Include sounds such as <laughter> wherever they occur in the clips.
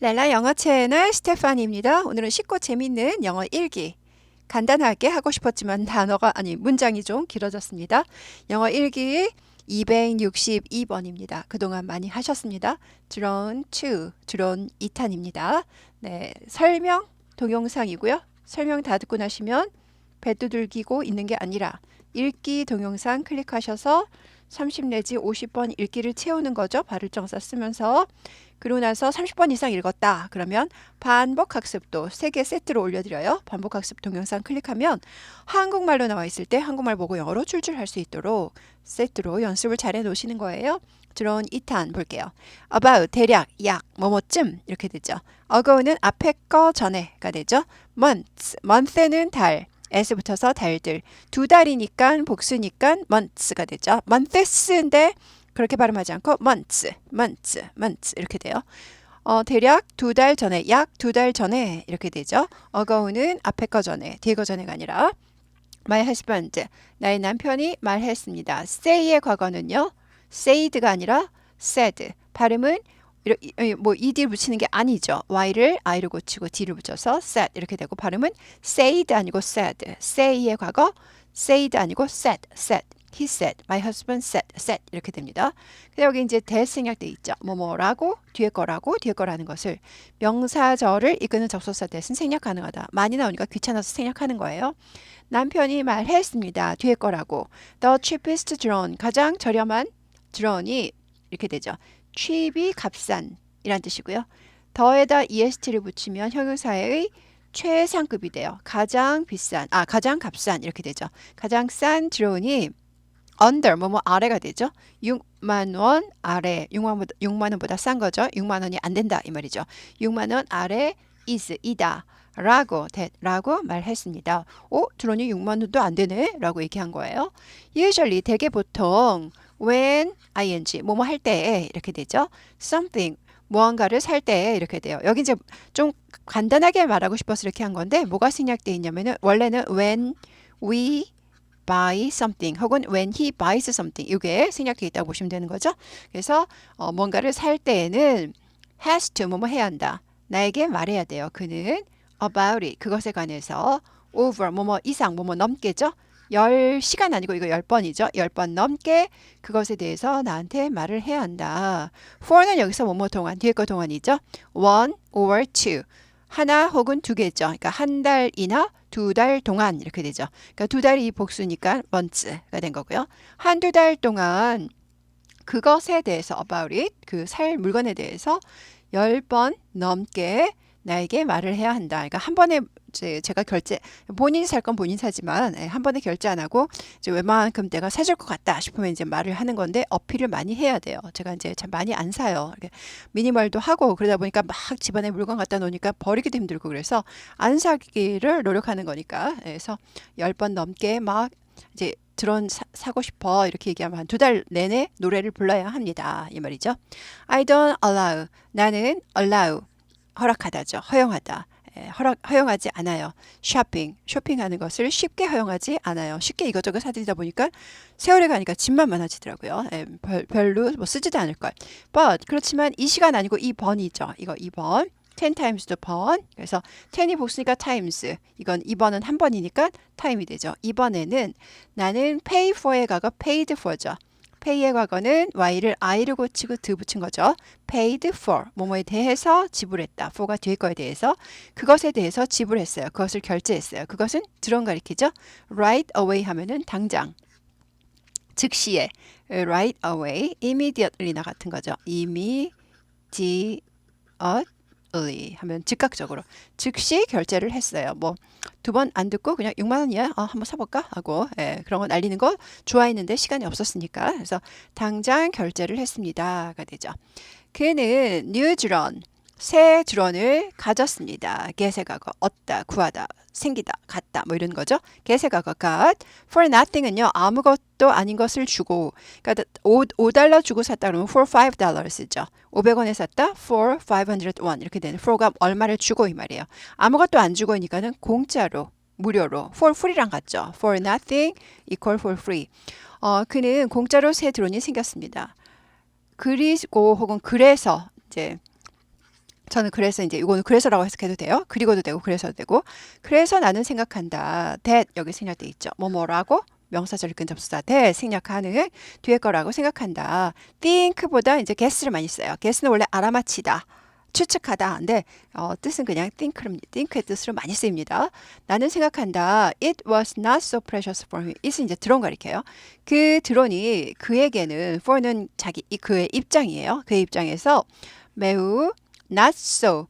랄라 영어 채널 스테파니입니다. 오늘은 쉽고 재밌는 영어 일기. 간단하게 하고 싶었지만 단어가 아니 문장이 좀 길어졌습니다. 영어 일기 262번입니다. 그동안 많이 하셨습니다. 드론 2, 드론 2탄입니다. 네, 설명 동영상이고요. 설명 다 듣고 나시면 배 두들기고 있는 게 아니라 읽기 동영상 클릭하셔서 30 내지 50번 읽기를 채우는 거죠. 발을정사 쓰면서. 그러고 나서 30번 이상 읽었다. 그러면 반복 학습도 3개 세트로 올려드려요. 반복 학습 동영상 클릭하면 한국말로 나와 있을 때 한국말 보고 영어로 출줄 할수 있도록 세트로 연습을 잘 해 놓으시는 거예요. 들어온 2탄 볼게요. about 대략 약 뭐뭐쯤 이렇게 되죠. ago는 앞에 거 전에가 되죠. months month는 달 s 붙어서 달들 두 달이니까 복수니까 months가 되죠. months인데 그렇게 발음하지 않고 months, months, months 이렇게 돼요. 어, 대략 두 달 전에, 약 두 달 전에 이렇게 되죠. ago는 앞에 거 전에, 뒤에 거 전에가 아니라 my husband, 나의 남편이 말했습니다. say의 과거는요. said가 아니라 said. 발음은 뭐 ed 붙이는 게 아니죠. y를 i를 고치고 d를 붙여서 said 이렇게 되고 발음은 said 아니고 said. say의 과거 said 아니고 said, said. He said, my husband said, said 이렇게 됩니다. 근데 여기 이제 대 생략돼 있죠. 뭐뭐라고 뒤에 거라고 뒤에 거라는 것을 명사절을 이끄는 접속사 대신 생략 가능하다. 많이 나오니까 귀찮아서 생략하는 거예요. 남편이 말했습니다. 뒤에 거라고. The cheapest drone 가장 저렴한 드론이 이렇게 되죠. cheap이 값싼 이란 뜻이고요. 더에다 est를 붙이면 형용사의 최상급이 돼요. 가장 비싼, 아 가장 값싼 이렇게 되죠. 가장 싼 드론이 under 뭐뭐 아래가 되죠. 6만 원 아래 6만, 6만 원보다 싼 거죠. 6만 원이 안 된다 이 말이죠. 6만 원 아래 is 이다. 라고 라고 말했습니다. 오, 드론이 6만 원도 안 되네 라고 얘기한 거예요. usually 대개 보통 when ing 뭐뭐 할 때 이렇게 되죠. something 무언가를 살 때 이렇게 돼요. 여기 이제 좀 간단하게 말하고 싶어서 이렇게 한 건데 뭐가 생략돼 있냐면은 원래는 when we buy something 혹은 when he buys something 이게 생략되어 있다고 보시면 되는 거죠. 그래서 어, 뭔가를 살 때에는 has to 뭐뭐 해야 한다. 나에게 말해야 돼요. 그는 about it 그것에 관해서 over 뭐뭐 이상 뭐뭐 넘게죠. 10시간 아니고 이거 10번이죠. 10번 넘게 그것에 대해서 나한테 말을 해야 한다. for는 여기서 뭐뭐 동안, 뒤에 거 동안이죠. one or two. 하나 혹은 두 개죠. 그러니까 한 달이나 두 달 동안 이렇게 되죠. 그러니까 두 달이 복수니까 months가 된 거고요. 한두 달 동안 그것에 대해서 about it 그 살 물건에 대해서 10번 넘게 나에게 말을 해야 한다. 그러니까 한 번에 이제 제가 결제 본인이 살 건 본인 사지만 예, 한 번에 결제 안 하고 이제 웬만큼 내가 사줄 것 같다 싶으면 이제 말을 하는 건데 어필을 많이 해야 돼요. 제가 이제 참 많이 안 사요. 미니멀도 하고 그러다 보니까 막 집안에 물건 갖다 놓으니까 버리기도 힘들고 그래서 안 사기를 노력하는 거니까 예, 그래서 열 번 넘게 막 이제 드론 사, 고 싶어 이렇게 얘기하면 두 달 내내 노래를 불러야 합니다. 이 말이죠. I don't allow 나는 allow 허락하다죠. 허용하다. 예, 허락, 허용하지 않아요. 쇼핑, 쇼핑하는 것을 쉽게 허용하지 않아요. 쉽게 이것저것 사들이다 보니까 세월이 가니까 집만 많아지더라고요. 예, 별, 별로 뭐 쓰지도 않을 걸. But 그렇지만 이 시간 아니고 이 번이죠. 이거 2번. 10 times the 번. 그래서 10이 복수니까 times. 이건 2번은 한 번이니까 time이 되죠. 이번에는 나는 pay for의 과거 paid for죠. Pay의 과거는 y를 i를 고치고 드 붙인 거죠. paid for 뭐뭐에 대해서 지불했다. for가 뒤에 거에 대해서 그것에 대해서 지불했어요. 그것을 결제했어요. 그것은 드론 가리키죠. right away 하면은 당장 즉시에 right away immediately나 같은 거죠. immediate early 하면 즉각적으로 즉시 결제를 했어요. 뭐 두 번 안 듣고 그냥 6만 원이야. 어, 한번 사볼까 하고 예, 그런 거 날리는 거 좋아했는데 시간이 없었으니까 그래서 당장 결제를 했습니다가 되죠. 그는 뉴즈런 새 드론을 가졌습니다. 개세가거 얻다, 구하다, 생기다, 갖다 뭐 이런 거죠. 개세가거 got for nothing은요 아무것도 아닌 것을 주고 그러니까 5, 5달러 주고 샀다 그러면 for 5달러쓰죠 500원에 샀다 for 501 이렇게 되는 for가 얼마를 주고 이 말이에요. 아무것도 안 주고니까는 공짜로 무료로 for free랑 같죠. for nothing equal for free. 어, 그는 공짜로 새 드론이 생겼습니다. 그리고 혹은 그래서 이제 저는 그래서 이제 이거는 그래서라고 해석해도 돼요. 그리고도 되고 그래서도 되고. 그래서 나는 생각한다. that 여기 생략돼 있죠. 뭐뭐라고 명사절 근 접수사 that 생략하는 뒤에 거라고 생각한다. think보다 이제 guess를 많이 써요. guess는 원래 알아맞히다. 추측하다. 근데 어, 뜻은 그냥 think입니다. think의 뜻으로 많이 쓰입니다. 나는 생각한다. It was not so precious for him. it은 이제 드론 가리켜요. 그 드론이 그에게는 for는 자기 이 그의 입장이에요. 그의 입장에서 매우 not so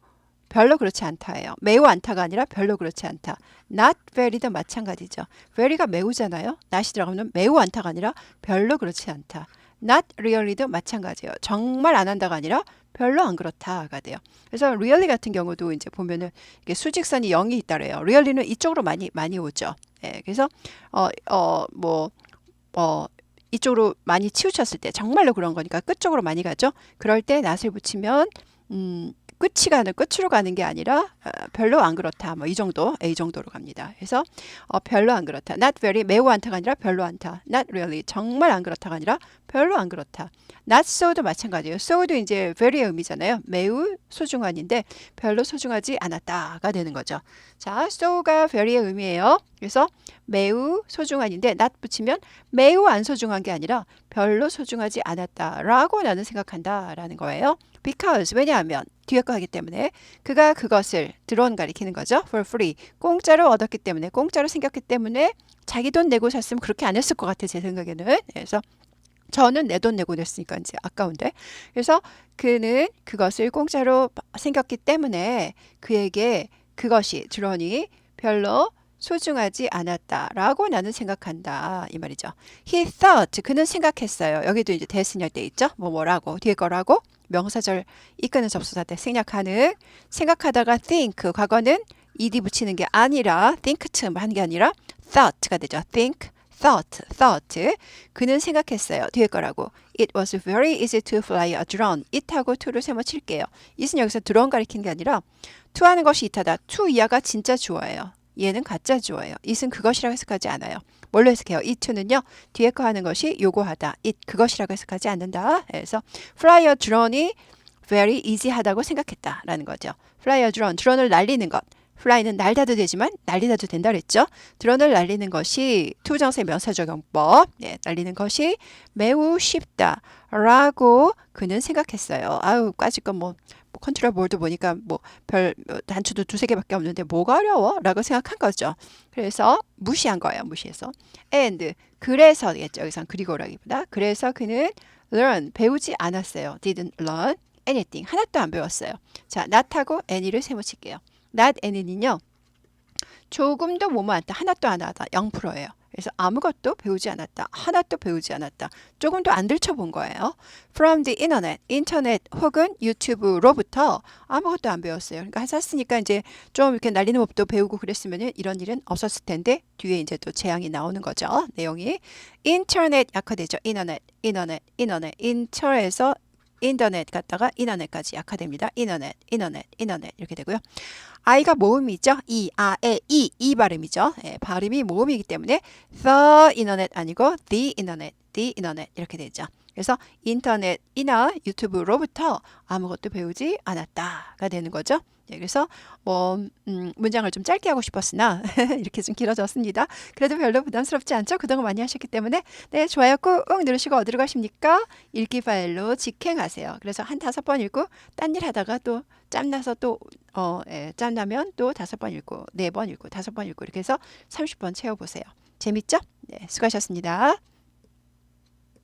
별로 그렇지 않다예요. 매우 않다가 아니라 별로 그렇지 않다. not very도 마찬가지죠. very가 매우잖아요. not이 들어가면 매우 않다가 아니라 별로 그렇지 않다. not really도 마찬가지예요. 정말 안 한다가 아니라 별로 안 그렇다가 돼요. 그래서 really 같은 경우도 이제 보면은 이게 수직선이 0이 있다래요. really는 이쪽으로 많이 많이 오죠. 예, 그래서 어어뭐 어, 이쪽으로 많이 치우쳤을 때 정말로 그런 거니까 끝쪽으로 많이 가죠. 그럴 때 낫을 붙이면 음, 끝이 가는 끝으로 가는 게 아니라 어, 별로 안 그렇다. 뭐 이 정도, A 정도로 갑니다. 그래서 어, 별로 안 그렇다. Not very 매우 않다가 아니라 별로 않다. Not really 정말 안 그렇다가 아니라 별로 안 그렇다. Not so도 마찬가지예요. so도 이제 very의 의미잖아요. 매우 소중한인데 별로 소중하지 않았다가 되는 거죠. 자, so가 very의 의미예요. 그래서 매우 소중한인데 not 붙이면 매우 안 소중한 게 아니라 별로 소중하지 않았다라고 나는 생각한다라는 거예요. Because 왜냐하면 뒤에 거 하기 때문에 그가 그것을 드론 가리키는 거죠. for free. 공짜로 얻었기 때문에 공짜로 생겼기 때문에 자기 돈 내고 샀으면 그렇게 안 했을 것 같아 제 생각에는. 그래서 저는 내 돈 내고 냈으니까 이제 아까운데. 그래서 그는 그것을 공짜로 생겼기 때문에 그에게 그것이 드론이 별로 소중하지 않았다라고 나는 생각한다 이 말이죠. He thought 그는 생각했어요. 여기도 이제 대신할 때 있죠. 뭐 뭐라고 뒤에 거라고 명사절 이끄는 접수사 때 생략하는 생각하다가 think 과거는 ed 붙이는 게 아니라 think쯤 하는 게 아니라 thought가 되죠. think thought thought 그는 생각했어요. 뒤에 거라고 It was very easy to fly a drone. it하고 to를 세모 칠게요. it은 여기서 드론 가리키는 게 아니라 to 하는 것이 it하다. to 이하가 진짜 주어예요. 얘는 가짜 주어예요. it은 그것이라고 해석하지 않아요. 뭘로 해석해요? it to는요. 뒤에 거 하는 것이 요구하다. it 그것이라고 해석하지 않는다. 그래서 fly a drone이 very easy 하다고 생각했다라는 거죠. fly a drone, 드론을 날리는 것. fly는 날다도 되지만 날리다도 된다 그랬죠. 드론을 날리는 것이 투정세 명사적용법. 네, 날리는 것이 매우 쉽다라고 그는 생각했어요. 아유, 까짓 건뭐 뭐 컨트롤 보드 보니까 뭐 별 단추도 두세 개밖에 없는데 뭐가 어려워? 라고 생각한 거죠. 그래서 무시한 거예요. 무시해서. and 그래서겠죠. 여기선 그리고라기보다 그래서 그는 learn 배우지 않았어요. didn't learn anything 하나도 안 배웠어요. 자, not하고 any를 세모칠게요. not any는요. 조금도 뭐뭐 않다. 하나도 안 하다. 0%예요. 그래서 아무것도 배우지 않았다. 하나도 배우지 않았다. 조금도 안 들춰본 거예요. From the internet, 인터넷 혹은 유튜브로부터 아무것도 안 배웠어요. 그러니까 샀으니까 이제 좀 이렇게 날리는 법도 배우고 그랬으면 이런 일은 없었을 텐데 뒤에 이제 또 재앙이 나오는 거죠. 내용이 인터넷 약화되죠. 인터넷, 인터넷, 인터넷, 인터에서 인터넷 갔다가 인터넷까지 약화됩니다. 인터넷, 인터넷, 인터넷 이렇게 되고요. 아이가 모음이죠. 이, 아, 에, 이, 이 발음이죠. 예, 발음이 모음이기 때문에 the internet 아니고 the internet, the internet 이렇게 되죠. 그래서 인터넷이나 유튜브로부터 아무것도 배우지 않았다가 되는 거죠. 네, 그래서 뭐 음, 문장을 좀 짧게 하고 싶었으나 <laughs> 이렇게 좀 길어졌습니다. 그래도 별로 부담스럽지 않죠? 그동안 많이 하셨기 때문에 네 좋아요 꾹 누르시고 어디로 가십니까? 읽기 파일로 직행하세요. 그래서 한 다섯 번 읽고 딴 일 하다가 또 짬나서 또 어, 예, 짬나면 또 다섯 번 읽고 네 번 읽고 다섯 번 읽고 이렇게 해서 30번 채워보세요. 재밌죠? 네, 수고하셨습니다.